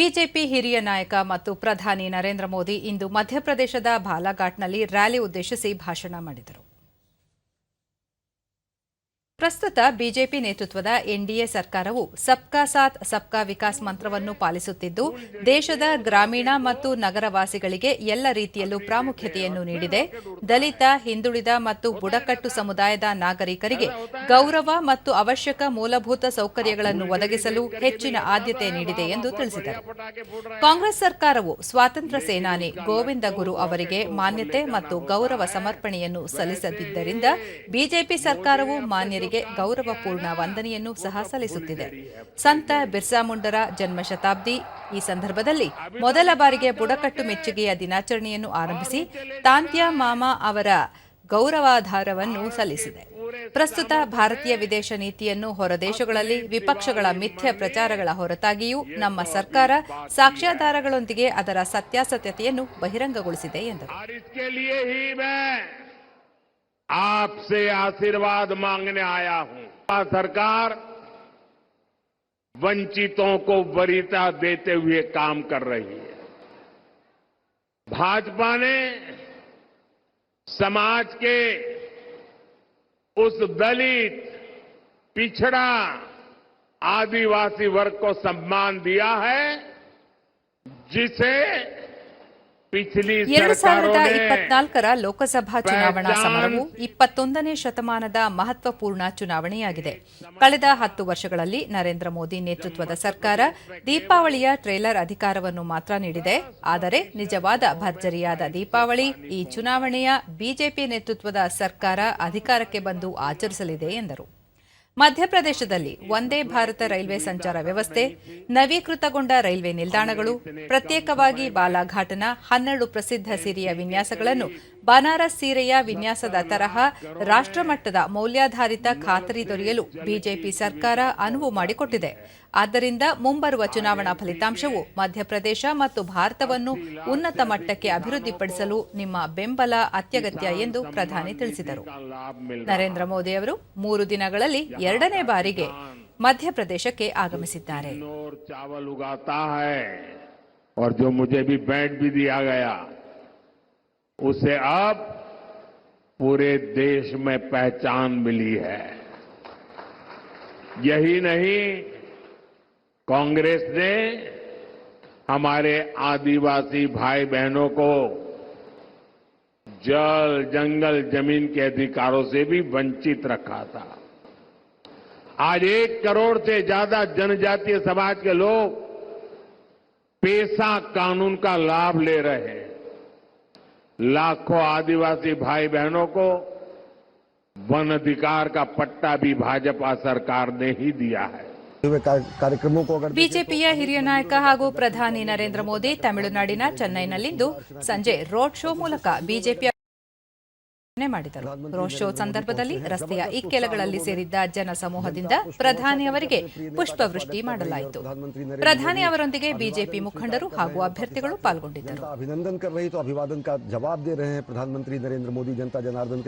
BJP ಹಿರಿಯ ನಾಯಕ ಮತ್ತು ಪ್ರಧಾನಿ ನರೇಂದ್ರ ಮೋದಿ ಇಂದು ಮಧ್ಯಪ್ರದೇಶದ ಬಾಲಾಘಾಟ್ನಲ್ಲಿ ರ್ಯಾಲಿ ಉದ್ದೇಶಿಸಿ ಭಾಷಣ ಮಾಡಿದರು. ಪ್ರಸ್ತುತ ಬಿಜೆಪಿ ನೇತೃತ್ವದ ಎನ್ಡಿಎ ಸರ್ಕಾರವು ಸಬ್ಕಾ ಸಾಥ್, ಸಬ್ಕಾ ವಿಕಾಸ್ ಮಂತ್ರವನ್ನು ಪಾಲಿಸುತ್ತಿದ್ದು, ದೇಶದ ಗ್ರಾಮೀಣ ಮತ್ತು ನಗರವಾಸಿಗಳಿಗೆ ಎಲ್ಲ ರೀತಿಯಲ್ಲೂ ಪ್ರಾಮುಖ್ಯತೆಯನ್ನು ನೀಡಿದೆ. ದಲಿತ, ಹಿಂದುಳಿದ ಮತ್ತು ಬುಡಕಟ್ಟು ಸಮುದಾಯದ ನಾಗರಿಕರಿಗೆ ಗೌರವ ಮತ್ತು ಅವಶ್ಯಕ ಮೂಲಭೂತ ಸೌಕರ್ಯಗಳನ್ನು ಒದಗಿಸಲು ಹೆಚ್ಚಿನ ಆದ್ಯತೆ ನೀಡಿದೆ ಎಂದು ತಿಳಿಸಿದರು. ಕಾಂಗ್ರೆಸ್ ಸರ್ಕಾರವು ಸ್ವಾತಂತ್ರ್ಯ ಸೇನಾನಿ ಗೋವಿಂದ ಗುರು ಅವರಿಗೆ ಮಾನ್ಯತೆ ಮತ್ತು ಗೌರವ ಸಮರ್ಪಣೆಯನ್ನು ಸಲ್ಲಿಸದಿದ್ದರಿಂದ ಬಿಜೆಪಿ ಸರ್ಕಾರವು ಮಾನ್ಯರಿಗೆ ಗೌರವಪೂರ್ಣ ವಂದನೆಯನ್ನು ಸಹ ಸಲ್ಲಿಸುತ್ತಿದೆ. ಸಂತ ಬಿರ್ಸಾ ಮುಂಡರ ಜನ್ಮ ಶತಾಬ್ದಿ. ಈ ಸಂದರ್ಭದಲ್ಲಿ ಮೊದಲ ಬಾರಿಗೆ ಬುಡಕಟ್ಟು ಮೆಚ್ಚುಗೆಯ ದಿನಾಚರಣೆಯನ್ನು ಆರಂಭಿಸಿ ತಾಂತ್ಯ ಮಾಮಾ ಅವರ ಗೌರವಾಧಾರವನ್ನು ಸಲ್ಲಿಸಿದೆ. ಪ್ರಸ್ತುತ ಭಾರತೀಯ ವಿದೇಶ ನೀತಿಯನ್ನು ಹೊರದೇಶಗಳಲ್ಲಿ ವಿಪಕ್ಷಗಳ ಮಿಥ್ಯ ಪ್ರಚಾರಗಳ ಹೊರತಾಗಿಯೂ ನಮ್ಮ ಸರ್ಕಾರ ಸಾಕ್ಷ್ಯಾಧಾರಗಳೊಂದಿಗೆ ಅದರ ಸತ್ಯಾಸತ್ಯತೆಯನ್ನು ಬಹಿರಂಗಗೊಳಿಸಿದೆ ಎಂದರು. आपसे आशीर्वाद मांगने आया हूँ। सरकार वंचितों को वरीयता देते हुए काम कर रही है। भाजपा ने समाज के उस दलित, पिछड़ा आदिवासी वर्ग को सम्मान दिया है, जिसे ಎರಡು ಸಾವಿರದ ಇಪ್ಪತ್ನಾಲ್ಕರ ಲೋಕಸಭಾ ಚುನಾವಣಾ ಸಮರವು ಇಪ್ಪತ್ತೊಂದನೇ ಶತಮಾನದ ಮಹತ್ವಪೂರ್ಣ ಚುನಾವಣೆಯಾಗಿದೆ. ಕಳೆದ ಹತ್ತು ವರ್ಷಗಳಲ್ಲಿ ನರೇಂದ್ರ ಮೋದಿ ನೇತೃತ್ವದ ಸರ್ಕಾರ ದೀಪಾವಳಿಯ ಟ್ರೇಲರ್ ಅಧಿಕಾರವನ್ನು ಮಾತ್ರ ನೀಡಿದೆ. ಆದರೆ ನಿಜವಾದ ಭರ್ಜರಿಯಾದ ದೀಪಾವಳಿ ಈ ಚುನಾವಣೆಯ ಬಿಜೆಪಿ ನೇತೃತ್ವದ ಸರ್ಕಾರ ಅಧಿಕಾರಕ್ಕೆ ಬಂದು ಆಚರಿಸಲಿದೆ ಎಂದರು. ಮಧ್ಯಪ್ರದೇಶದಲ್ಲಿ ಒಂದೇ ಭಾರತ ರೈಲ್ವೆ ಸಂಚಾರ ವ್ಯವಸ್ಥೆ, ನವೀಕೃತಗೊಂಡ ರೈಲ್ವೆ ನಿಲ್ದಾಣಗಳು, ಪ್ರತ್ಯೇಕವಾಗಿ ಬಾಲಾಘಾಟ್ನ ಹನ್ನೆರಡು ಪ್ರಸಿದ್ಧ ಸಿರಿಯ ವಿನ್ಯಾಸಗಳನ್ನು ಬನಾರಸ್ ಸೀರೆಯ ವಿನ್ಯಾಸದ ತರಹ ರಾಷ್ಟ್ರಮಟ್ಟದ ಮೌಲ್ಯಾಧಾರಿತ ಖಾತರಿ ದೊರೆಯಲು ಬಿಜೆಪಿ ಸರ್ಕಾರ ಅನುವು ಮಾಡಿಕೊಟ್ಟಿದೆ ಆದ್ದರಿಂದ ಮುಂಬರುವ ಚುನಾವಣಾ ಫಲಿತಾಂಶವು ಮಧ್ಯಪ್ರದೇಶ ಮತ್ತು ಭಾರತವನ್ನು ಉನ್ನತ ಮಟ್ಟಕ್ಕೆ ಅಭಿವೃದ್ಧಿಪಡಿಸಲು ನಿಮ್ಮ ಬೆಂಬಲ ಅತ್ಯಗತ್ಯ ಎಂದು ಪ್ರಧಾನಿ ತಿಳಿಸಿದರು का लाभ मिल ನರೇಂದ್ರ ಮೋದಿ ಅವರು ಮೂರು ದಿನಗಳಲ್ಲಿ ಎರಡನೇ ಬಾರಿಗೆ ಮಧ್ಯಪ್ರದೇಶಕ್ಕೆ ಆಗಮಿಸಿದ್ದಾರೆ और चावल उगाता है और जो मुझे भी बैठ भी दिया गया उसे अब पूरे देश में पहचान मिली है। यही नहीं, कांग्रेस ने हमारे आदिवासी भाई बहनों को जल, जंगल, ज़मीन के अधिकारों से भी वंचित रखा था। आज एक करोड़ से ज़्यादा जनजातीय समाज के लोग पेशा कानून का लाभ ले रहे हैं। लाखों आदिवासी भाई बहनों को वन अधिकार का पट्टा भी भाजपा सरकार ने ही दिया है हुए कार्य- कार्यक्रमों को अगर ಬಿಜೆಪಿಯ ಹಿರಿಯ ನಾಯಕ ಹಾಗೂ ಪ್ರಧಾನಿ ನರೇಂದ್ರ ಮೋದಿ ತಮಿಳುನಾಡಿನ ಚೆನ್ನೈನಲ್ಲಿಂದು ಸಂಜೆ ರೋಡ್ ಶೋ ಮೂಲಕ ಬಿಜೆಪಿಯ ಮಾಡಿದರು. ರೋಡ್ ಶೋ ಸಂದರ್ಭದಲ್ಲಿ ರಸ್ತೆಯ ಇಕ್ಕೆಲಗಳಲ್ಲಿ ಸೇರಿದ್ದ ಜನ ಸಮೂಹದಿಂದ ಪ್ರಧಾನಿ ಅವರಿಗೆ ಪುಷ್ಪವೃಷ್ಟಿ ಮಾಡಲಾಯಿತು. ಪ್ರಧಾನಿ ಅವರೊಂದಿಗೆ ಬಿಜೆಪಿ ಮುಖಂಡರು ಹಾಗೂ ಅಭ್ಯರ್ಥಿಗಳು ಪಾಲ್ಗೊಂಡಿದ್ದರು. ಅಭಿನಂದನ್ ಕರ್ ಅಭಿವಾದನ್ ಕಾ ಪ್ರಧಾನಮಂತ್ರಿ ನರೇಂದ್ರ ಮೋದಿ ಜನತಾ ಜನಾರ್ದನ್